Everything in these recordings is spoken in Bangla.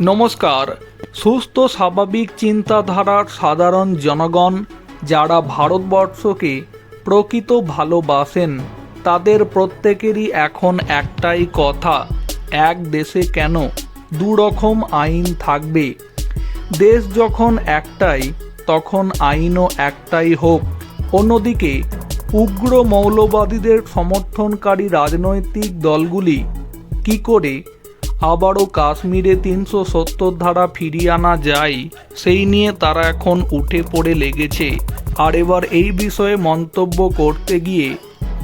নমস্কার। সুস্থ, স্বাভাবিক চিন্তাধারার সাধারণ জনগণ যারা ভারতবর্ষকে প্রকৃত ভালোবাসেন, তাদের প্রত্যেকেরই এখন একটাই কথা, এক দেশে কেন দু রকম আইন থাকবে? দেশ যখন একটাই, তখন আইনও একটাই হোক। অন্যদিকে, উগ্র মৌলবাদীদের সমর্থনকারী রাজনৈতিক দলগুলি কি করে আবারও কাশ্মীরে তিনশো সত্তর ধারা ফিরিয়ে আনা যায়, সেই নিয়ে তারা এখন উঠে পড়ে লেগেছে। আর এবার এই বিষয়ে মন্তব্য করতে গিয়ে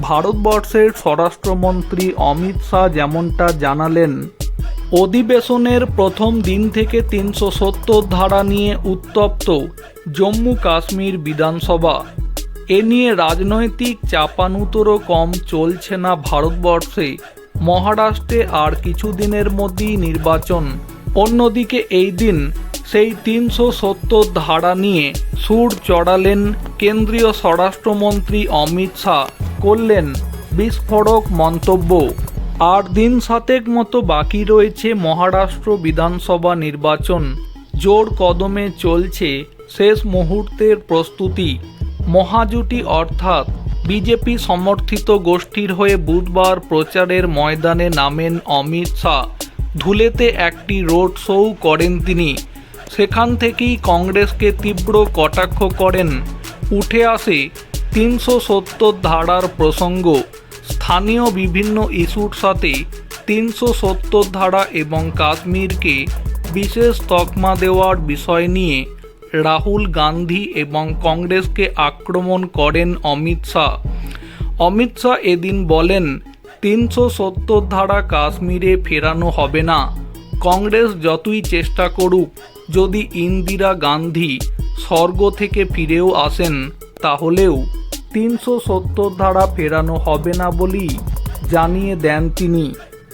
ভারতবর্ষের স্বরাষ্ট্রমন্ত্রী অমিত শাহ যেমনটা জানালেন, অধিবেশনের প্রথম দিন থেকে তিনশো সত্তর ধারা নিয়ে উত্তপ্ত জম্মু কাশ্মীর বিধানসভা। এ নিয়ে রাজনৈতিক চাপানুতরও কম চলছে না ভারতবর্ষে। মহারাষ্ট্রে আর কিছুদিনের মধ্যেই নির্বাচন। অন্যদিকে এই দিন সেই তিনশো সত্তর ধারা নিয়ে সুর চড়ালেন কেন্দ্রীয় স্বরাষ্ট্রমন্ত্রী অমিত শাহ। করলেন বিস্ফোরক মন্তব্য। আর দিন সাতেক মতো বাকি রয়েছে মহারাষ্ট্র বিধানসভা নির্বাচন। জোর কদমে চলছে শেষ মুহূর্তের প্রস্তুতি। মহাজুটি অর্থাৎ বিজেপি সমর্থিত গোষ্ঠীর হয়ে বুধবার প্রচারের ময়দানে নামেন অমিত শাহ। ধুলেতে একটি রোড শোও করেন তিনি। সেখান থেকেই কংগ্রেসকে তীব্র কটাক্ষ করেন। উঠে আসে তিনশো সত্তর ধারার প্রসঙ্গ। স্থানীয় বিভিন্ন ইস্যুর সাথে তিনশো সত্তর ধারা এবং কাশ্মীরকে বিশেষ তকমা দেওয়ার বিষয় নিয়ে রাহুল গান্ধী এবং কংগ্রেসকে আক্রমণ করেন অমিত শাহ। অমিত শাহ এদিন বলেন, তিনশো সত্তর ধারা কাশ্মীরে ফেরানো হবে না। কংগ্রেস যতই চেষ্টা করুক, যদি ইন্দিরা গান্ধী স্বর্গ থেকে ফিরেও আসেন, তাহলেও তিনশো সত্তর ধারা ফেরানো হবে না বলেই জানিয়ে দেন তিনি।